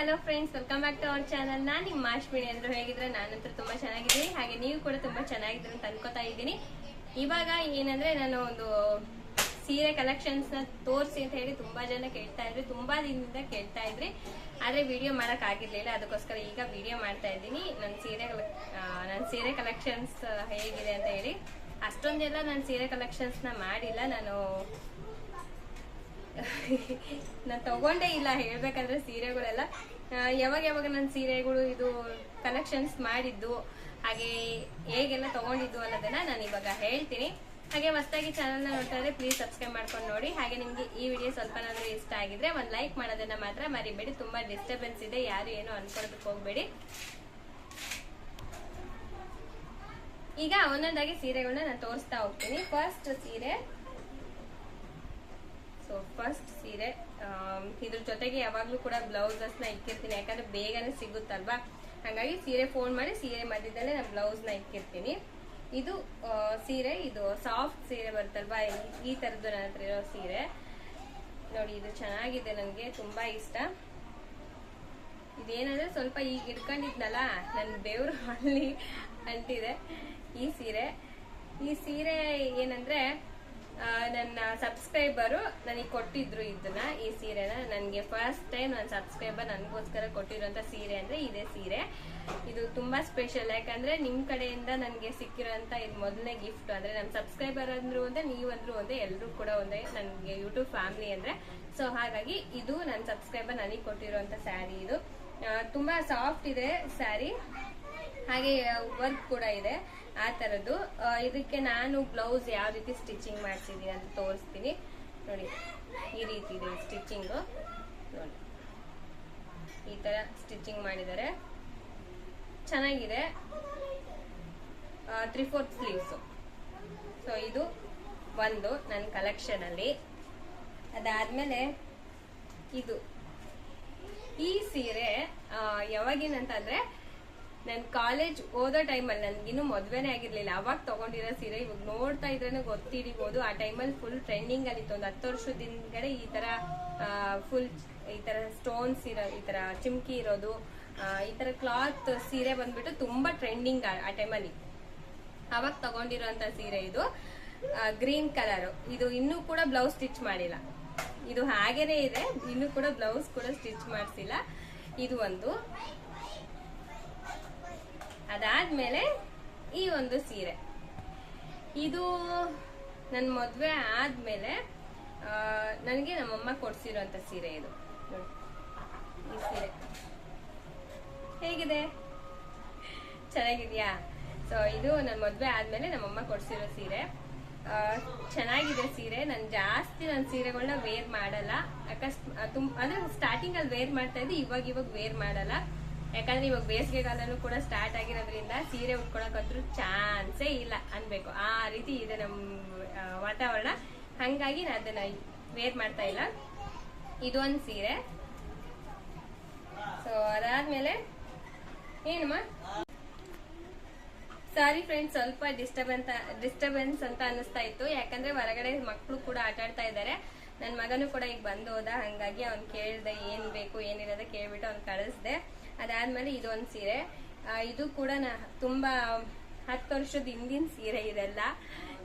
Hello friends welcome back to our channel ನಾನು ನಿಮ್ಮ ಮಾಶ್ಮಿಣಿ ಅಂದ್ರೆ ಹೇಗಿದ್ರೆ ನಾನಂತೂ ತುಂಬಾ ಚೆನ್ನಾಗಿದ್ದೀನಿ. ಹಾಗೆ ನೀವು ಕೂಡ ತುಂಬಾ ಚೆನ್ನಾಗಿದ್ರೆ ಅಂತ ಅನ್ಕೋತಾ ಇದ್ದೀನಿ. ಇವಾಗ ಏನಂದ್ರೆ ನಾನು ಒಂದು ಸೀರೆ ಕಲೆಕ್ಷನ್ಸ್ನ ತೋರಿಸಿ ಅಂತ ಹೇಳಿ ತುಂಬಾ ಜನ ಕೇಳ್ತಾ ಇದ್ರಿ. ತುಂಬಾ ದಿನದಿಂದ ಕೇಳ್ತಾ ಇದ್ರಿ. ಆದ್ರೆ ವಿಡಿಯೋ ಮಾಡಕ್ ಆಗಿರ್ಲಿಲ್ಲ. ಅದಕ್ಕೋಸ್ಕರ ಈಗ ವಿಡಿಯೋ ಮಾಡ್ತಾ ಇದ್ದೀನಿ. ನನ್ನ ಸೀರೆ ನನ್ನ ಸೀರೆ ಕಲೆಕ್ಷನ್ಸ್ ಹೇಗಿದೆ ಅಂತ ಹೇಳಿ. ಅಷ್ಟೊಂದೆಲ್ಲ ನಾನು ಸೀರೆ ಕಲೆಕ್ಷನ್ಸ್ನ ಮಾಡಿಲ್ಲ. ನಾನು ನಾನು ತಗೊಂಡೇ ಇಲ್ಲ, ಹೇಳ್ಬೇಕಂದ್ರೆ ಸೀರೆಗಳೆಲ್ಲ. ಯಾವಾಗ ಯಾವಾಗ ನನ್ನ ಸೀರೆಗಳು ಇದು ಕಲೆಕ್ಷನ್ಸ್ ಮಾಡಿದ್ದು, ಹಾಗೆ ಹೇಗೆಲ್ಲ ತಗೊಂಡಿದ್ದು ಅನ್ನೋದನ್ನ ನಾನು ಇವಾಗ ಹೇಳ್ತೀನಿ. ಹಾಗೆ ಮಸ್ತಾಗಿ ಚಾನಲ್ನ ನೋಡ್ತಾ ಇದ್ರೆ ಪ್ಲೀಸ್ ಸಬ್ಸ್ಕ್ರೈಬ್ ಮಾಡ್ಕೊಂಡು ನೋಡಿ. ಹಾಗೆ ನಿಮ್ಗೆ ಈ ವಿಡಿಯೋ ಸ್ವಲ್ಪನಾದ್ರೂ ಇಷ್ಟ ಆಗಿದ್ರೆ ಒಂದು ಲೈಕ್ ಮಾಡೋದನ್ನ ಮಾತ್ರ ಮರಿಬೇಡಿ. ತುಂಬಾ ಡಿಸ್ಟರ್ಬೆನ್ಸ್ ಇದೆ, ಯಾರು ಏನು ಅನ್ಕೊಳ್ಬೇಕು ಹೋಗ್ಬೇಡಿ. ಈಗ ಒಂದೊಂದಾಗಿ ಸೀರೆಗಳನ್ನ ನಾನು ತೋರಿಸ್ತಾ ಹೋಗ್ತೀನಿ. ಫಸ್ಟ್ ಸೀರೆ. ಸೊ ಫಸ್ಟ್ ಸೀರೆ ಇದ್ರ ಜೊತೆಗೆ ಯಾವಾಗ್ಲೂ ಕೂಡ ಬ್ಲೌಸಸ್ನ ಇಕ್ಕಿರ್ತೀನಿ ಯಾಕಂದ್ರೆ ಬೇಗನೆ ಸಿಗುತ್ತಲ್ವಾ? ಹಾಗಾಗಿ ಸೀರೆ ಫೋನ್ ಮಾಡಿ ಸೀರೆ ಮಧ್ಯದಲ್ಲೇ ನಾನು ಬ್ಲೌಸ್ನ ಇಕ್ಕಿರ್ತೀನಿ ಇದು ಸೀರೆ, ಇದು ಸಾಫ್ಟ್ ಸೀರೆ ಬರುತ್ತಲ್ವಾ? ಈ- ತರದ್ದು ನನ್ನ ಹತ್ರ ಇರೋ ಸೀರೆ. ನೋಡಿ, ಇದು ಚೆನ್ನಾಗಿದೆ ನನಗೆ, ತುಂಬಾ ಇಷ್ಟ. ಇದೇನಂದ್ರೆ ಸ್ವಲ್ಪ ಈಗ ಇಟ್ಕೊಂಡಿದ್ನಲ್ಲ ನನ್ನ ಬೆವರು ಅಲ್ಲಿ ಅಂಟಿದೆ ಈ ಸೀರೆ. ಈ ಸೀರೆ ಏನಂದ್ರೆ ನನ್ನ ಸಬ್ಸ್ಕ್ರೈಬರು ನನಗೆ ಕೊಟ್ಟಿದ್ರು ಇದನ್ನ, ಈ ಸೀರೆನ. ನನಗೆ ಫಸ್ಟ್ ಟೈಮ್ ನನ್ನ ಸಬ್ಸ್ಕ್ರೈಬರ್ ನನಗೋಸ್ಕರ ಕೊಟ್ಟಿರುವಂತ ಸೀರೆ ಅಂದ್ರೆ ಇದೇ ಸೀರೆ. ಇದು ತುಂಬಾ ಸ್ಪೆಷಲ್ ಯಾಕಂದ್ರೆ ನಿಮ್ ಕಡೆಯಿಂದ ನನಗೆ ಸಿಕ್ಕಿರೋಂಥ ಇದು ಮೊದಲನೇ ಗಿಫ್ಟ್ ಅಂದ್ರೆ ನಮ್ಮ ಸಬ್ಸ್ಕ್ರೈಬರ್ ಅಂದ್ರು ಒಂದೇ ನೀವಂದ್ರು ಒಂದೇ ಎಲ್ಲರೂ ಕೂಡ ಒಂದೇ ನನಗೆ ಯೂಟ್ಯೂಬ್ ಫ್ಯಾಮಿಲಿ ಅಂದ್ರೆ. ಸೊ ಹಾಗಾಗಿ ಇದು ನನ್ನ ಸಬ್ಸ್ಕ್ರೈಬರ್ ನನಗೆ ಕೊಟ್ಟಿರುವಂತ ಸ್ಯಾರಿ ಇದು. ತುಂಬಾ ಸಾಫ್ಟ್ ಇದೆ ಸ್ಯಾರಿ ಹಾಗೆ ವರ್ಕ್ ಕೂಡ ಇದೆ. ಆ ತರದ್ದು. ಇದಕ್ಕೆ ನಾನು ಬ್ಲೌಸ್ ಯಾವ ರೀತಿ ಸ್ಟಿಚಿಂಗ್ ಮಾಡ್ಸಿದೀನಿ ಅಂತ ತೋರಿಸ್ತೀನಿ. ನೋಡಿ, ಈ ರೀತಿ ಇದೆ ಸ್ಟಿಚಿಂಗ್. ನೋಡಿ, ಈ ತರ ಸ್ಟಿಚಿಂಗ್ ಮಾಡಿದ್ದಾರೆ. ಚೆನ್ನಾಗಿದೆ. ತ್ರೀ ಫೋರ್ತ್ ಸ್ಲೀವ್ಸ್ ಸೊ ಇದು ಒಂದು ನನ್ನ ಕಲೆಕ್ಷನ್ ಅಲ್ಲಿ. ಅದಾದ್ಮೇಲೆ ಇದು. ಈ ಸೀರೆ ಯಾವಾಗಿನಂತಂದ್ರೆ ನಾನು ಕಾಲೇಜ್ ಓದೋ ಟೈಮಲ್ಲಿ ನನ್ಗಿನ್ನೂ ಮದ್ವೆನೆ ಆಗಿರ್ಲಿಲ್ಲ. ಅವಾಗ ತಗೊಂಡಿರೋ ಸೀರೆ ಇವಾಗ ನೋಡ್ತಾ ಇದ್ರೆ ಗೊತ್ತಿಡಿಬಹುದು ಆ ಟೈಮಲ್ಲಿ ಫುಲ್ ಟ್ರೆಂಡಿಂಗ್ ಅಲ್ಲಿ ಇತ್ತು. ಒಂದು ಹತ್ತು ವರ್ಷದ ಹಿಂದ್ಗಡೆ ಈ ತರ ಫುಲ್ ಈ ತರ ಸ್ಟೋನ್ಸ್ ಇರೋ, ಈ ತರ ಚಿಮ್ಕಿ ಇರೋದು ಈ ತರ ಕ್ಲಾತ್ ಸೀರೆ ಬಂದ್ಬಿಟ್ಟು ತುಂಬಾ ಟ್ರೆಂಡಿಂಗ್ ಆ ಟೈಮಲ್ಲಿ. ಅವಾಗ ತಗೊಂಡಿರೋಂತ ಸೀರೆ ಇದು ಗ್ರೀನ್ ಕಲರ್ ಇದು ಇನ್ನೂ ಕೂಡ ಬ್ಲೌಸ್ ಸ್ಟಿಚ್ ಮಾಡಿಲ್ಲ. ಇದು ಹಾಗೇನೆ ಇದೆ. ಇನ್ನೂ ಕೂಡ ಬ್ಲೌಸ್ ಕೂಡ ಸ್ಟಿಚ್ ಮಾಡಿಸಿಲ್ಲ. ಇದು ಒಂದು. ಅದಾದ್ಮೇಲೆ ಈ ಒಂದು ಸೀರೆ. ಇದು ನನ್ನ ಮದುವೆ ಆದ್ಮೇಲೆ ನನಗೆ ನಮ್ಮಮ್ಮ ಕೊಡ್ಸಿರೋಂತ ಸೀರೆ ಇದು. ಈ ಸೀರೆ. ಹೇಗಿದೆ? ಚೆನ್ನಾಗಿದ್ಯಾ? ಸೊ ಇದು ನನ್ನ ಮದುವೆ ಆದ್ಮೇಲೆ ನಮ್ಮಮ್ಮ ಕೊಡ್ಸಿರೋ ಸೀರೆ. ಚೆನ್ನಾಗಿದೆ ಸೀರೆ. ನಾನು ಜಾಸ್ತಿ ನನ್ನ ಸೀರೆಗಳನ್ನ ವೇರ್ ಮಾಡಲ್ಲ. ಅಕಸ್ಮಾತ್ ತುಂಬ ಅಂದ್ರೆ ಸ್ಟಾರ್ಟಿಂಗ್ ಅಲ್ಲಿ ವೇರ್ ಮಾಡ್ತಾ ಇದ್ದೆ, ಇವಾಗ ಇವಾಗ ವೇರ್ ಮಾಡಲ್ಲ. ಯಾಕಂದ್ರೆ ಇವಾಗ ಬೇಸಿಗೆಗಾಲನೂ ಕೂಡ ಸ್ಟಾರ್ಟ್ ಆಗಿರೋದ್ರಿಂದ ಸೀರೆ ಉಟ್ಕೊಳಕಂದ್ರೂ ಚಾನ್ಸೇ ಇಲ್ಲ ಅನ್ಬೇಕು. ಆ ರೀತಿ ಇದೆ ನಮ್ಮ ವಾತಾವರಣ. ಹಂಗಾಗಿ ನಾನು ಅದನ್ನ ವೇರ್ ಮಾಡ್ತಾ ಇಲ್ಲ. ಇದೊಂದು ಸೀರೆ. ಸೊ ಅದಾದ್ಮೇಲೆ ಏನಮ್ಮ? ಸಾರಿ ಫ್ರೆಂಡ್ಸ್ ಸ್ವಲ್ಪ ಡಿಸ್ಟರ್ಬೆನ್ಸ್ ಡಿಸ್ಟರ್ಬೆನ್ಸ್ ಅಂತ ಅನಿಸ್ತಾ ಇತ್ತು. ಯಾಕಂದ್ರೆ ಹೊರಗಡೆ ಮಕ್ಕಳು ಕೂಡ ಆಟ ಆಡ್ತಾ ಇದ್ದಾರೆ. ನನ್ನ ಮಗನು ಕೂಡ ಈಗ ಬಂದು ಹೋದ. ಹಂಗಾಗಿ ಅವ್ನು ಕೇಳ್ದೆ ಏನ್ ಬೇಕು ಏನಿರೋದ ಕೇಳ್ಬಿಟ್ಟು ಅವ್ನು ಕಳಿಸ್ದೆ. ಅದಾದ್ಮೇಲೆ ಇದೊಂದ್ ಸೀರೆ. ಇದು ಕೂಡ ನಾ, ತುಂಬಾ ಹತ್ತು ವರ್ಷದ ಹಿಂದಿನ ಸೀರೆ ಇದೆಲ್ಲ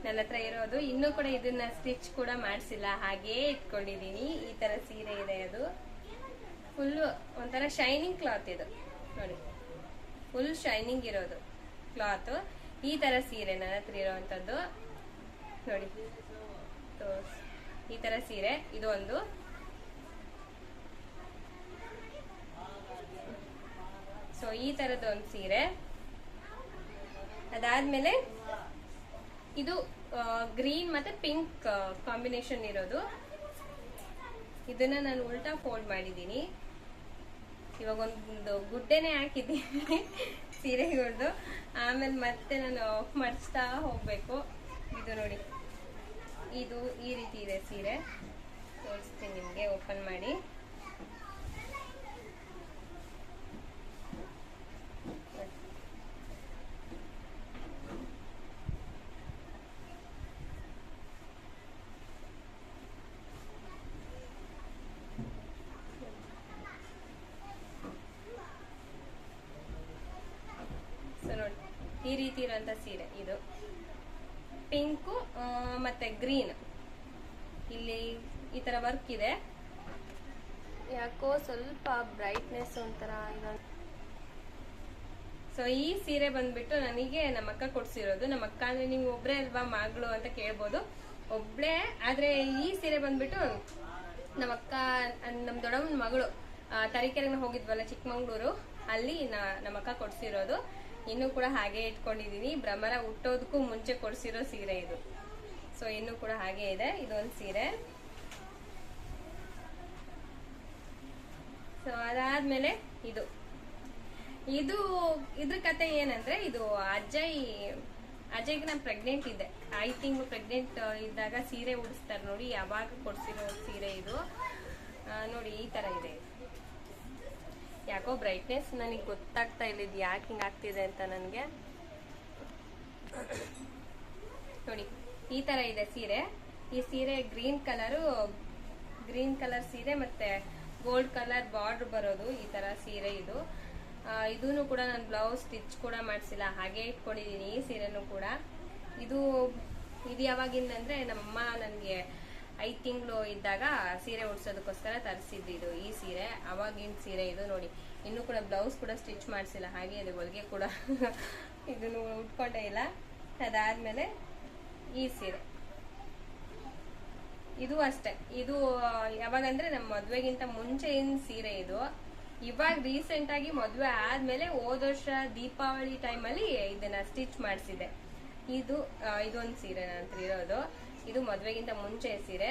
ನನ್ನ ಹತ್ರ ಇರೋದು. ಇನ್ನೂ ಕೂಡ ಇದನ್ನ ಸ್ಟಿಚ್ ಕೂಡ ಮಾಡಿಸಿಲ್ಲ, ಹಾಗೇ ಇಟ್ಕೊಂಡಿದೀನಿ. ಈ ತರ ಸೀರೆ ಇದೆ ಅದು. ಫುಲ್ ಒಂಥರ ಶೈನಿಂಗ್ ಕ್ಲಾತ್ ಇದು. ನೋಡಿ. ಫುಲ್ ಶೈನಿಂಗ್ ಇರೋದು ಕ್ಲಾತ್ ಈ ತರ ಸೀರೆ ನನ್ನ ಹತ್ರ ಇರೋವಂಥದ್ದು. ನೋಡಿ. ಈ ತರ ಸೀರೆ. ಇದು ಸೊ ಈ ತರದ ಒಂದು ಸೀರೆ. ಅದಾದ್ಮೇಲೆ ಇದು ಗ್ರೀನ್ ಮತ್ತೆ ಪಿಂಕ್ ಕಾಂಬಿನೇಷನ್ ಇರೋದು. ಇದನ್ನ ನಾನು ಉಲ್ಟಾ ಫೋಲ್ಡ್ ಮಾಡಿದ್ದೀನಿ. ಇವಾಗ ಒಂದು ಗುಡ್ಡೆನೆ ಹಾಕಿದ್ದೀನಿ ಸೀರೆಗಳ್ದು. ಆಮೇಲೆ ಮತ್ತೆ ನಾನು ಮಡ್ಚ್ತಾ ಹೋಗ್ಬೇಕು. ಇದು ನೋಡಿ. ಇದು ಈ ರೀತಿ ಇದೆ ಸೀರೆ. ತೋರಿಸ್ತೀನಿ ನಿಮಗೆ, ಓಪನ್ ಮಾಡಿ. ಈ ರೀತಿ ಇರುವಂತ ಸೀರೆ ಇದು. ಪಿಂಕು ಮತ್ತೆ ಗ್ರೀನ್ ಇಲ್ಲಿ ಈ ತರ ವರ್ಕ್ ಇದೆ. ಯಾಕೋ ಸ್ವಲ್ಪ ಬ್ರೈಟ್ನೆಸ್ ಒಂಥರ ಸೊ ಈ ಸೀರೆ ಬಂದ್ಬಿಟ್ಟು ನನಗೆ ನಮ್ಮ ಅಕ್ಕ ಕೊಡ್ಸಿರೋದು. ನಮ್ಮ ಅಕ್ಕ ಅಂದ್ರೆ ನೀವು ಒಬ್ರೇ ಅಲ್ವಾ ಮಗಳು ಅಂತ ಕೇಳ್ಬೋದು. ಒಬ್ಳೆ ಆದ್ರೆ ಈ ಸೀರೆ ಬಂದ್ಬಿಟ್ಟು ನಮ್ಮ ಅಕ್ಕ ನಮ್ ದೊಡ್ಡಮ್ಮನ ಮಗಳು ತರೀಕೆರೆಗೆ ಹೋಗಿದ್ವಲ್ಲ ಚಿಕ್ಕಮಂಗ್ಳೂರು ಅಲ್ಲಿ ನಮ್ಮ ಅಕ್ಕ ಕೊಡ್ಸಿರೋದು. ಇನ್ನೂ ಕೂಡ ಹಾಗೆ ಇಟ್ಕೊಂಡಿದೀನಿ ಭ್ರಮರ ಹುಟ್ಟೋದಕ್ಕೂ ಮುಂಚೆ ಕೊಡಿಸಿರೋ ಸೀರೆ ಇದು. ಸೊ ಇನ್ನೂ ಕೂಡ ಹಾಗೆ ಇದೆ. ಇದೊಂದು ಸೀರೆ. ಸೊ ಅದಾದ್ಮೇಲೆ ಇದು. ಇದು, ಇದ್ರ ಕತೆ ಏನಂದ್ರೆ, ಇದು ಅಜಯ್ ಅಜಯ್ಗೆ ನಾನು ಪ್ರೆಗ್ನೆಂಟ್ ಇದ್ದೆ ಐ ತಿಂಗಳು ಪ್ರೆಗ್ನೆಂಟ್ ಇದ್ದಾಗ ಸೀರೆ ಉಡಿಸ್ತಾರೆ ನೋಡಿ. ಯಾವಾಗ ಕೊಡ್ಸಿರೋ ಸೀರೆ ಇದು. ನೋಡಿ, ಈ ತರ ಇದು. ಯಾಕೋ ಬ್ರೈಟ್ನೆಸ್ ನನಗೆ ಗೊತ್ತಾಗ್ತಾ ಇಲ್ಲ ಇದು ಯಾಕೆ ಹಿಂಗೆ ಆಗ್ತಿದೆ ಅಂತ ನನಗೆ. ನೋಡಿ, ಈ ತರ ಇದೆ ಸೀರೆ. ಈ ಸೀರೆ ಗ್ರೀನ್ ಕಲರು ಗ್ರೀನ್ ಕಲರ್ ಸೀರೆ ಮತ್ತೆ ಗೋಲ್ಡ್ ಕಲರ್ ಬಾರ್ಡರ್ ಬರೋದು ಈ ತರ ಸೀರೆ ಇದು. ಇದೂ ಕೂಡ ನಾನು ಬ್ಲೌಸ್ ಸ್ಟಿಚ್ ಕೂಡ ಮಾಡಿಸಿಲ್ಲ, ಹಾಗೆ ಇಟ್ಕೊಂಡಿದ್ದೀನಿ ಈ ಸೀರೆನೂ ಕೂಡ. ಇದು ಇದು ಯಾವಾಗಿಂದ ಅಂದ್ರೆ ನಮ್ಮಮ್ಮ ನನಗೆ ಐದು ತಿಂಗಳು ಇದ್ದಾಗ ಸೀರೆ ಉಡ್ಸೋದಕ್ಕೋಸ್ಕರ ತರಿಸಿದ್ದು ಇದು, ಈ ಸೀರೆ. ಅವಾಗಿನ ಸೀರೆ ಇದು ನೋಡಿ. ಇನ್ನೂ ಕೂಡ ಬ್ಲೌಸ್ ಕೂಡ ಸ್ಟಿಚ್ ಮಾಡಿಸಿಲ್ಲ. ಹಾಗೆ ಇದೆ, ಹೊಲಿಗೆ ಕೂಡ. ಇದನ್ನು ಉಟ್ಕೊಂಡೇ ಇಲ್ಲ. ಅದಾದ್ಮೇಲೆ ಈ ಸೀರೆ. ಇದು ಅಷ್ಟೇ. ಇದು ಯಾವಾಗಂದ್ರೆ ನಮ್ಮ ಮದ್ವೆಗಿಂತ ಮುಂಚೆ ಏನ್ ಸೀರೆ ಇದು. ಇವಾಗ ರೀಸೆಂಟ್ ಆಗಿ ಮದ್ವೆ ಆದ್ಮೇಲೆ ಹೋದ ವರ್ಷ ದೀಪಾವಳಿ ಟೈಮಲ್ಲಿ ಇದನ್ನ ಸ್ಟಿಚ್ ಮಾಡಿಸಿದೆ ಇದು ಇದೊಂದು ಸೀರೆ ನಂತರ ಇರೋದು ಇದು ಮದುವೆಗಿಂತ ಮುಂಚೆ ಸೀರೆ.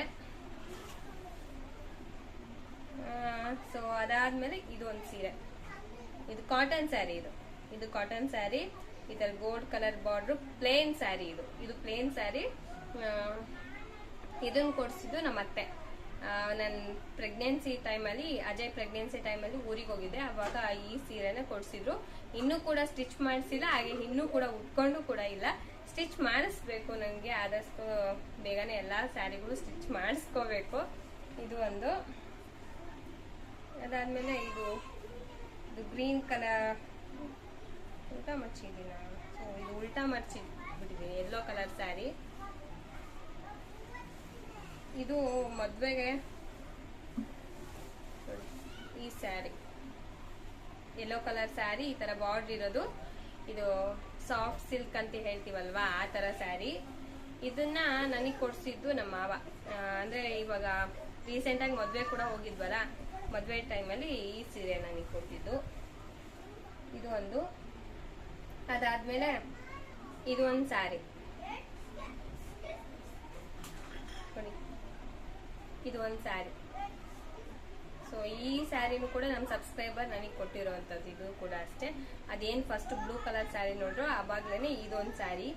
ಸೊ ಅದಾದ್ಮೇಲೆ ಇದು ಒಂದು ಸೀರೆ. ಇದು ಕಾಟನ್ ಸ್ಯಾರಿ ಇದು. ಇದು ಕಾಟನ್ ಸ್ಯಾರಿ ತರ gold colour border plain sari ಇದು. ಇದು ಪ್ಲೇನ್ ಸ್ಯಾರಿ ಇದನ್ನ ಕೊಡಿಸಿದ್ದು ನಮ್ಮ ಅತ್ತೆ. ನನ್ನ ಪ್ರೆಗ್ನೆನ್ಸಿ ಟೈಮಲ್ಲಿ ಅಜಯ್ ಪ್ರೆಗ್ನೆನ್ಸಿ ಟೈಮಲ್ಲಿ ಊರಿಗೆ ಹೋಗಿದ್ದೆ. ಅವಾಗ ಈ ಸೀರೆನ ಕೊಡ್ಸಿದ್ರು. ಇನ್ನೂ ಕೂಡ ಸ್ಟಿಚ್ ಮಾಡಿಸಿಲ್ಲ, ಹಾಗೆ ಇನ್ನೂ ಕೂಡ ಉಟ್ಕೊಂಡು ಕೂಡ ಇಲ್ಲ. ಸ್ಟಿಚ್ ಮಾಡಿಸ್ಬೇಕು ನನಗೆ ಆದಷ್ಟು ಬೇಗನೆ ಎಲ್ಲ ಸ್ಯಾರಿಗಳು ಸ್ಟಿಚ್ ಮಾಡಿಸ್ಕೋಬೇಕು. ಇದು ಒಂದು. ಅದಾದ್ಮೇಲೆ ಇದು ಇದು ಗ್ರೀನ್ ಕಲರ್ ಉಲ್ಟಾ ಮರ್ಚಿದ್ದೀನಿ ನಾನು. ಸೊ ಇದು ಉಲ್ಟಾ ಮರ್ಚಿ ಬಿಟ್ಟಿದ್ದೀನಿ ಯೆಲ್ಲೋ ಕಲರ್ ಸ್ಯಾರಿ. ಇದು ಮದುವೆಗೆ ಈ ಸ್ಯಾರಿ. ಯೆಲ್ಲೋ ಕಲರ್ ಸ್ಯಾರಿ, ಈ ತರ ಬಾರ್ಡ್ರ್ ಇರೋದು. ಇದು ಸಾಫ್ಟ್ ಸಿಲ್ಕ್ ಅಂತ ಹೇಳ್ತೀವಲ್ವಾ? ಆ ತರ ಸ್ಯಾರಿ. ಇದನ್ನ ನನಗೆ ಕೊಡ್ಸಿದ್ದು ನಮ್ಮ ಮಾವ. ಅಂದ್ರೆ ಇವಾಗ ರೀಸೆಂಟ್ ಆಗಿ ಮದ್ವೆ ಕೂಡ ಹೋಗಿದ್ವಲ್ಲ? ಮದ್ವೆ ಟೈಮಲ್ಲಿ ಈ ಸೀರೆ ನನಗೆ ಕೊಟ್ಟಿದ್ದು ಇದು ಒಂದು. ಅದಾದ್ಮೇಲೆ ಇದು ಒಂದು ಸ್ಯಾರಿ. ಇದು ಒಂದು ಸ್ಯಾರಿ. ಸೊ ಈ ಸ್ಯಾರಿನೂ ಕೂಡ ನಮ್ಮ ಸಬ್ಸ್ಕ್ರೈಬರ್ ನನಗೆ ಕೊಟ್ಟಿರೋವಂಥದ್ದು ಇದು ಕೂಡ ಅಷ್ಟೇ. ಅದೇನು ಫಸ್ಟ್ ಬ್ಲೂ ಕಲರ್ ಸ್ಯಾರಿ ನೋಡ್ರು ಆವಾಗ್ಲೇ ಇದೊಂದು ಸ್ಯಾರಿ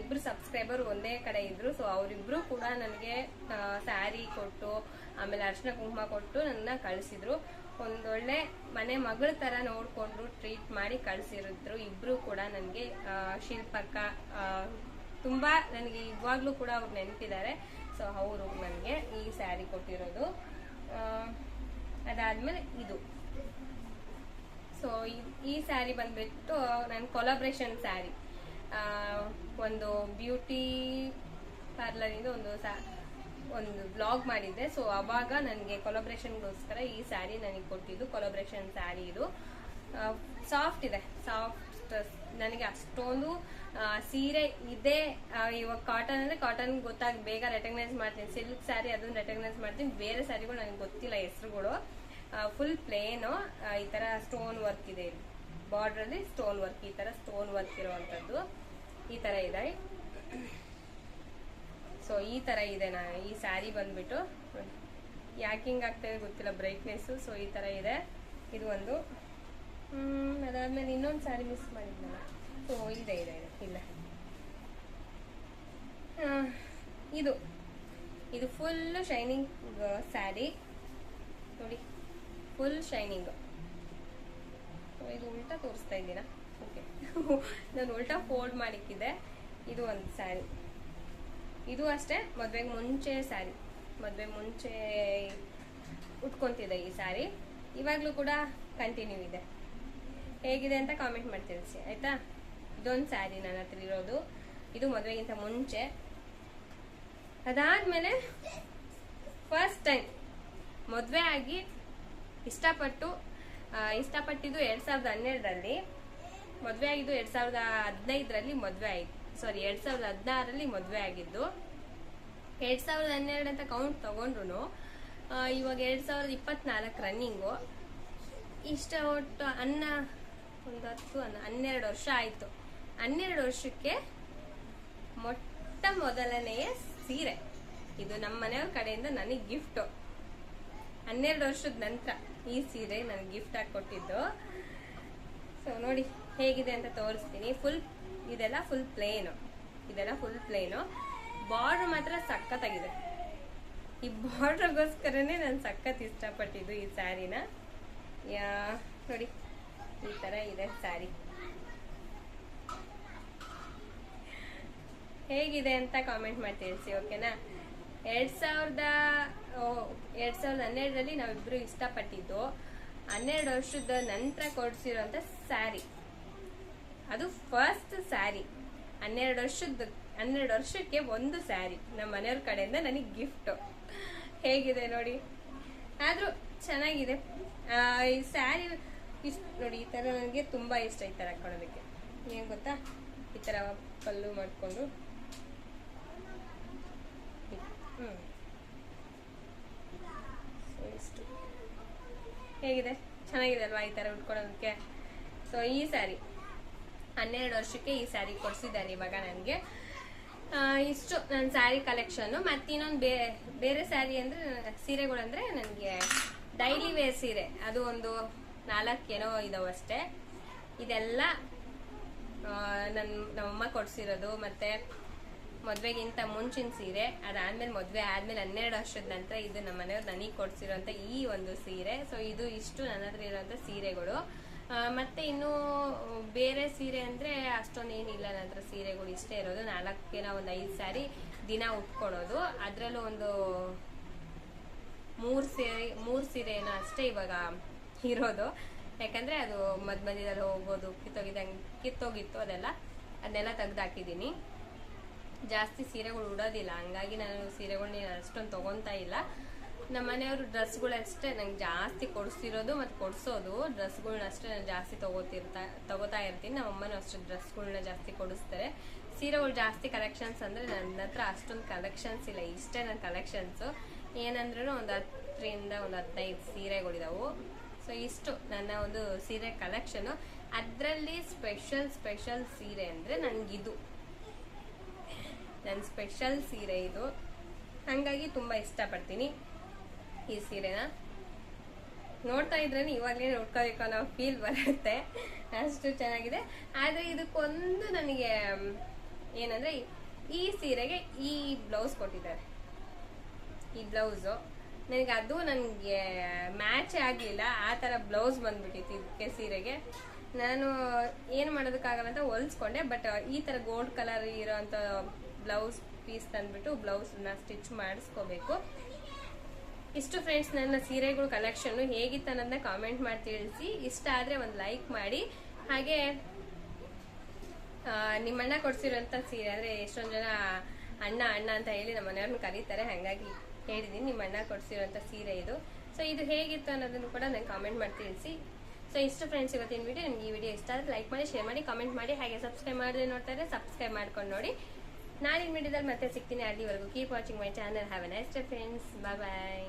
ಇಬ್ಬರು ಸಬ್ಸ್ಕ್ರೈಬರ್ ಒಂದೇ ಕಡೆ ಇದ್ರು. ಸೊ ಅವರಿಬ್ರು ಕೂಡ ನನಗೆ ಸ್ಯಾರಿ ಕೊಟ್ಟು, ಆಮೇಲೆ ಅರ್ಶಿನ ಕುಂಕುಮ ಕೊಟ್ಟು ನನ್ನ ಕಳಿಸಿದ್ರು. ಒಂದೊಳ್ಳೆ ಮನೆ ಮಗಳ ತರ ನೋಡ್ಕೊಂಡು ಟ್ರೀಟ್ ಮಾಡಿ ಕಳ್ಸಿರಿದ್ರು. ಇಬ್ರು ಕೂಡ ನನಗೆ ಶಿಲ್ಪಕ್ಕ ತುಂಬಾ ನನಗೆ ಇವಾಗ್ಲೂ ಕೂಡ ಅವ್ರು ನೆನಪಿದ್ದಾರೆ ಸೊ ಅವರು ನನಗೆ ಈ ಸ್ಯಾರಿ ಕೊಟ್ಟಿರೋದು. ಅದಾದ್ಮೇಲೆ ಇದು. ಸೊ ಈ ಸ್ಯಾರಿ ಬಂದ್ಬಿಟ್ಟು ನನ್ನ ಕೊಲಾಬ್ರೇಷನ್ ಸ್ಯಾರಿ. ಒಂದು ಬ್ಯೂಟಿ ಪಾರ್ಲರ್ ಇಂದ ಒಂದು ಒಂದು ಬ್ಲಾಗ್ ಮಾಡಿದ್ದೆ. ಸೊ ಅವಾಗ ನನಗೆ ಕೊಲಾಬ್ರೇಷನ್ಗೋಸ್ಕರ ಈ ಸ್ಯಾರಿ ನನಗೆ ಕೊಟ್ಟಿದ್ದು ಕೊಲಾಬ್ರೇಷನ್ ಸ್ಯಾರಿ ಇದು. ಸಾಫ್ಟ್ ಇದೆ. ಸಾಫ್ಟ್ ನನಗೆ ಅಷ್ಟೊಂದು ಸೀರೆ ಇದೆ. ಇವಾಗ ಕಾಟನ್ ಅಂದ್ರೆ ಕಾಟನ್ ಗೊತ್ತಾಗಿ ಬೇಗ ರೆಕಗ್ನೈಸ್ ಮಾಡ್ತೀನಿ. ಸಿಲ್ಕ್ ಸ್ಯಾರಿ ಅದನ್ನ ರೆಕಗ್ನೈಸ್ ಮಾಡ್ತೀನಿ. ಬೇರೆ ಸ್ಯಾರಿಗಳು ನನಗೆ ಗೊತ್ತಿಲ್ಲ ಹೆಸರುಗಳು. ಫುಲ್ ಪ್ಲೇನು ಈ ತರ ಸ್ಟೋನ್ ವರ್ಕ್ ಇದೆ ಬಾರ್ಡರ್ ಅಲ್ಲಿ ಸ್ಟೋನ್ ವರ್ಕ್ ಈ ತರ ಸ್ಟೋನ್ ವರ್ಕ್ ಇರುವಂತದ್ದು ಈ ತರ ಇದೆ. ಸೊ ಈ ತರ ಇದೆ ನಾ, ಈ ಸ್ಯಾರಿ ಬಂದ್ಬಿಟ್ಟು. ಯಾಕಿಂಗ್ ಆಗ್ತಾ ಇದೆ ಗೊತ್ತಿಲ್ಲ ಬ್ರೈಟ್ನೆಸ್ ಸೊ ಈ ತರ ಇದೆ. ಇದು ಒಂದು, ಹ್ಮ್, ಅದಾದ್ಮೇಲೆ ಇನ್ನೊಂದು ಸ್ಯಾರಿ ಮಿಸ್ ಮಾಡಿದ್ನಲ್ಲ. ಸೊ ಇದೆ ಇದೆ, ಇಲ್ಲ. ಇದು. ಇದು ಫುಲ್ ಶೈನಿಂಗ್ ಸ್ಯಾರಿ ನೋಡಿ. ಫುಲ್ ಶೈನಿಂಗ್ ಇದು ಉಲ್ಟಾ ತೋರಿಸ್ತಾ ಇದ್ದೀನ ಓಕೆ ನಾನು ಉಲ್ಟಾ ಫೋಲ್ಡ್ ಮಾಡಿಕ್ಕಿದೆ. ಇದು ಒಂದು ಸ್ಯಾರಿ ಇದು ಅಷ್ಟೇ, ಮದುವೆಗೆ ಮುಂಚೆ ಸ್ಯಾರಿ ಮದ್ವೆ ಮುಂಚೆ ಉಟ್ಕೊತಿದೆ ಈ ಸ್ಯಾರಿ ಇವಾಗಲೂ ಕೂಡ ಕಂಟಿನ್ಯೂ ಇದೆ. ಹೇಗಿದೆ ಅಂತ ಕಾಮೆಂಟ್ ಮಾಡಿ ತಿಳಿಸಿ, ಆಯ್ತಾ? ಇದೊಂದು ಸ್ಯಾರಿ ನನ್ನ ಹತ್ರ ಇರೋದು. ಇದು ಮದುವೆಗಿಂತ ಮುಂಚೆ. ಅದಾದಮೇಲೆ ಫಸ್ಟ್ ಟೈಮ್ ಮದುವೆ ಆಗಿ ಇಷ್ಟಪಟ್ಟು ಇಷ್ಟಪಟ್ಟಿದ್ದು ಎರಡು ಸಾವಿರದ ಹನ್ನೆರಡರಲ್ಲಿ, ಮದುವೆ ಆಗಿದ್ದು ಎರಡು ಸಾವಿರದ ಹದಿನೈದರಲ್ಲಿ ಮದುವೆ ಆಯ್ತು. ಸಾರಿ ಎರಡು ಸಾವಿರದ ಹದಿನಾರರಲ್ಲಿ ಮದುವೆ ಆಗಿದ್ದು. ಎರಡ್ ಸಾವಿರದ ಹನ್ನೆರಡು ಅಂತ ಕೌಂಟ್ ತಗೊಂಡ್ರು ಇವಾಗ ಎರಡು ಸಾವಿರದ ಇಪ್ಪತ್ನಾಲ್ಕು ರನ್ನಿಂಗು ಇಷ್ಟ ಒಟ್ಟು ಅನ್ನ, ಒಂದು ಹತ್ತು ಅನ್ನ, ಹನ್ನೆರಡು ವರ್ಷ ಆಯ್ತು. ಹನ್ನೆರಡು ವರ್ಷಕ್ಕೆ ಮೊಟ್ಟ ಮೊದಲನೆಯ ಸೀರೆ. ಇದು ನಮ್ಮ ಮನೆಯವ್ರ ಕಡೆಯಿಂದ ನನಗೆ ಗಿಫ್ಟು ಹನ್ನೆರಡು ವರ್ಷದ ನಂತರ ಈ ಸೀರೆ ನನಗೆ ಗಿಫ್ಟ್ ಆಗಿ ಕೊಟ್ಟಿದ್ದು. ಸೊ ನೋಡಿ ಹೇಗಿದೆ ಅಂತ ತೋರಿಸ್ತೀನಿ. ಫುಲ್ ಇದೆಲ್ಲ ಫುಲ್ ಪ್ಲೇನು ಇದೆಲ್ಲ ಫುಲ್ ಪ್ಲೇನು ಬಾರ್ಡ್ರ್ ಮಾತ್ರ ಸಖತ್ತಾಗಿದೆ. ಈ ಬಾರ್ಡ್ರಗೋಸ್ಕರನೇ ನಾನು ಸಖತ್ ಇಷ್ಟಪಟ್ಟಿದ್ದು ಈ ಸ್ಯಾರಿನ ಯಾ, ನೋಡಿ, ಈ ತರ ಇದೆ ಸ್ಯಾರಿ ಹೇಗಿದೆ ಅಂತ ಕಾಮೆಂಟ್ ಮಾಡಿ ತಿಳಿಸಿ ಓಕೆನಾ ಎರಡ್ ಸಾವಿರದ ಎರಡ್ ಸಾವಿರದ ಹನ್ನೆರಡರಲ್ಲಿ ನಾವಿಬ್ರು ಇಷ್ಟಪಟ್ಟಿದ್ದು ಹನ್ನೆರಡು ವರ್ಷದ ನಂತರ ಕೊಡ್ಸಿರೋಂಥ ಸ್ಯಾರಿ. ಅದು ಫಸ್ಟ್ ಸ್ಯಾರಿ. ಹನ್ನೆರಡು ವರ್ಷದ, ಹನ್ನೆರಡು ವರ್ಷಕ್ಕೆ ಒಂದು ಸ್ಯಾರಿ ನಮ್ಮ ಮನೆಯವ್ರ ಕಡೆಯಿಂದ ನನಗೆ ಗಿಫ್ಟ್ ಹೇಗಿದೆ ನೋಡಿ? ಆದ್ರೂ ಚೆನ್ನಾಗಿದೆ. ಈ ಸ್ಯಾರಿ ಇಷ್ಟ, ನೋಡಿ, ಈ ತರ ನನಗೆ ತುಂಬಾ ಇಷ್ಟ ಈ ತರ ಹಾಕೊಳ್ಳೋದಕ್ಕೆ. ಏನು ಗೊತ್ತಾ? ಈ ತರ ಪಲ್ಲು ಮಾಡ್ಕೊಂಡು ಇಷ್ಟು. ಹೇಗಿದೆ? ಚೆನ್ನಾಗಿದೆ ಅಲ್ವಾ ಈ ತರ ಉಟ್ಕೊಳ್ಳೋದಕ್ಕೆ? ಸೊ ಈ ಸ್ಯಾರಿ. ಹನ್ನೆರಡು ವರ್ಷಕ್ಕೆ ಈ ಸ್ಯಾರಿ ಕೊಡ್ಸಿದ್ದಾರೆ ಇವಾಗ ನನಗೆ. ಇಷ್ಟು ನನ್ನ ಸ್ಯಾರಿ ಕಲೆಕ್ಷನ್ ಮತ್ತೆ ಇನ್ನೊಂದು ಬೇರೆ ಸ್ಯಾರಿ ಅಂದ್ರೆ ಅಂದ್ರೆ ನನಗೆ ಡೈಲಿ ವೇರ್ ಸೀರೆ. ಅದು ಒಂದು ನಾಲ್ಕೇನೋ ಇದಾವೆ ಅಷ್ಟೇ. ಇದೆಲ್ಲ ನನ್ನ ನಮ್ಮಮ್ಮ ಕೊಡ್ಸಿರೋದು. ಮತ್ತೆ ಮದ್ವೆಗಿಂತ ಮುಂಚಿನ ಸೀರೆ, ಅದಾದ್ಮೇಲೆ ಮದ್ವೆ ಆದ್ಮೇಲೆ ಹನ್ನೆರಡು ವರ್ಷದ ನಂತರ ಇದು ನಮ್ಮ ಮನೆಯವ್ರು ನನಗೆ ಕೊಡ್ಸಿರೋಂಥ ಈ ಒಂದು ಸೀರೆ. ಸೊ ಇದು ಇಷ್ಟು ನನ್ನ ಹತ್ರ ಇರೋಂಥ ಸೀರೆಗಳು. ಮತ್ತೆ ಇನ್ನು ಬೇರೆ ಸೀರೆ ಅಂದ್ರೆ ಅಷ್ಟೊಂದು ಏನಿಲ್ಲ ನನ್ನ ಹತ್ರ ಸೀರೆಗಳು. ಇಷ್ಟೇ ಇರೋದು ನಾಲ್ಕೇನ ಒಂದು ಐದು ಸಾರಿ ದಿನ ಉಟ್ಕೊಳೋದು. ಅದ್ರಲ್ಲೂ ಒಂದು ಮೂರ್ ಸೀರೆ ಮೂರ್ ಸೀರೆ ಏನೋ ಅಷ್ಟೇ ಇವಾಗ ಇರೋದು. ಯಾಕಂದ್ರೆ ಅದು ಮಧ್ಯ ಮಧ್ಯದಲ್ಲಿ ಹೋಗೋದು ಕಿತ್ತೋಗಿದಂಗ್ ಕಿತ್ತೋಗಿತ್ತು ಅದೆಲ್ಲ. ಅದನ್ನೆಲ್ಲ ತೆಗ್ದಾಕಿದ್ದೀನಿ. ಜಾಸ್ತಿ ಸೀರೆಗಳು ಉಡೋದಿಲ್ಲ. ಹಂಗಾಗಿ ನಾನು ಸೀರೆಗಳನ್ನ ಅಷ್ಟೊಂದು ತಗೊಂತಾ ಇಲ್ಲ. ನಮ್ಮ ಮನೆಯವರು ಡ್ರೆಸ್ಗಳಷ್ಟೇ ನಂಗೆ ಜಾಸ್ತಿ ಕೊಡಿಸಿರೋದು ಮತ್ತು ಕೊಡಿಸೋದು. ಡ್ರೆಸ್ಗಳನ್ನ ಅಷ್ಟೇ ನಾನು ಜಾಸ್ತಿ ತಗೋತಿರ್ತಾ, ತಗೋತಾ ಇರ್ತೀನಿ. ನಮ್ಮ ಅಮ್ಮನೂ ಅಷ್ಟು ಡ್ರೆಸ್ಗಳನ್ನ ಜಾಸ್ತಿ ಕೊಡಿಸ್ತಾರೆ. ಸೀರೆಗಳು ಜಾಸ್ತಿ ಕಲೆಕ್ಷನ್ಸ್ ಅಂದರೆ ನನ್ನ ಹತ್ರ ಅಷ್ಟೊಂದು ಕಲೆಕ್ಷನ್ಸ್ ಇಲ್ಲ. ಇಷ್ಟೇ ನನ್ನ ಕಲೆಕ್ಷನ್ಸು ಏನಂದ್ರೂ ಒಂದು ಹತ್ತರಿಂದ ಒಂದು ಹದಿನೈದು ಸೀರೆಗಳಿದಾವು. ಸೊ ಇಷ್ಟು ನನ್ನ ಒಂದು ಸೀರೆ ಕಲೆಕ್ಷನು ಅದರಲ್ಲಿ ಸ್ಪೆಷಲ್ ಸ್ಪೆಷಲ್ ಸೀರೆ ಅಂದರೆ ನನಗಿದು ನನ್ನ ಸ್ಪೆಷಲ್ ಸೀರೆ ಇದು. ಹಾಗಾಗಿ ತುಂಬ ಇಷ್ಟಪಡ್ತೀನಿ ಈ ಸೀರೆನ. ನೋಡ್ತಾ ಇದ್ರೆ ಇವಾಗಲೇ ನೋಡ್ಕೋಬೇಕು ಅನ್ನೋ ಫೀಲ್ ಬರುತ್ತೆ. ಅಷ್ಟು ಚೆನ್ನಾಗಿದೆ. ಆದರೆ ಇದಕ್ಕೊಂದು ನನಗೆ ಏನಂದರೆ ಈ ಸೀರೆಗೆ ಈ ಬ್ಲೌಸ್ ಕೊಟ್ಟಿದ್ದಾರೆ. ಈ ಬ್ಲೌಸು ನನಗೆ ಅದು ನನಗೆ ಮ್ಯಾಚೇ ಆಗಲಿಲ್ಲ. ಆ ಥರ ಬ್ಲೌಸ್ ಬಂದ್ಬಿಟ್ಟಿತ್ತು ಇದಕ್ಕೆ ಸೀರೆಗೆ. ನಾನು ಏನು ಮಾಡೋದಕ್ಕಾಗಲ್ಲ ಅಂತ ಹೊಲಿಸ್ಕೊಂಡೆ ಬಟ್ ಈ ಥರ ಗೋಲ್ಡ್ ಕಲರ್ ಇರೋಂಥ ಬ್ಲೌಸ್ ಪೀಸ್ ತಂದ್ಬಿಟ್ಟು ಬ್ಲೌಸ್ನ ಸ್ಟಿಚ್ ಮಾಡಿಸ್ಕೋಬೇಕು. ಇಷ್ಟು ಫ್ರೆಂಡ್ಸ್ ನನ್ನ ಸೀರೆಗಳು ಕಲೆಕ್ಷನ್ ಹೇಗಿತ್ತು ಅನ್ನೋದನ್ನ ಕಾಮೆಂಟ್ ಮಾಡಿ ತಿಳಿಸಿ. ಇಷ್ಟ ಆದರೆ ಒಂದು ಲೈಕ್ ಮಾಡಿ. ಹಾಗೆ ನಿಮ್ಮಣ್ಣ ಕೊಡ್ಸಿರೋಂಥ ಸೀರೆ ಅಂದ್ರೆ ಎಷ್ಟೊಂದು ಜನ ಅಣ್ಣ ಅಣ್ಣ ಅಂತ ಹೇಳಿ ನಮ್ಮ ಮನೆಯವ್ರನ್ನ ಕರೀತಾರೆ. ಹಾಗಾಗಿ ಹೇಳಿದೀನಿ ನಿಮ್ಮ ಅಣ್ಣ ಸೀರೆ ಇದು. ಸೊ ಇದು ಹೇಗಿತ್ತು ಅನ್ನೋದನ್ನು ಕೂಡ ನಂಗೆ ಕಾಮೆಂಟ್ ಮಾಡಿ ತಿಳಿಸಿ. ಸೊ ಇಷ್ಟು ಫ್ರೆಂಡ್ಸ್ ಇವತ್ತಿನ ವಿಡಿಯೋ ನಿಮ್ಗೆ ಈ ವಿಡಿಯೋ ಇಷ್ಟ ಆದ್ರೆ ಲೈಕ್ ಮಾಡಿ ಶೇರ್ ಮಾಡಿ ಕಾಮೆಂಟ್ ಮಾಡಿ. ಹಾಗೆ ಸಬ್ಸ್ಕ್ರೈಬ್ ಮಾಡಿದ್ರೆ ನೋಡ್ತಾರೆ ಸಬ್ಸ್ಕ್ರೈಬ್ ಮಾಡ್ಕೊಂಡು ನೋಡಿ. ನಾಳಿನ ವಿಡಿಯೋದಲ್ಲಿ ಮತ್ತೆ ಸಿಗ್ತೀನಿ ಅಲ್ಲಿವರೆಗೂ. Keep watching my channel have a nice friends bye bye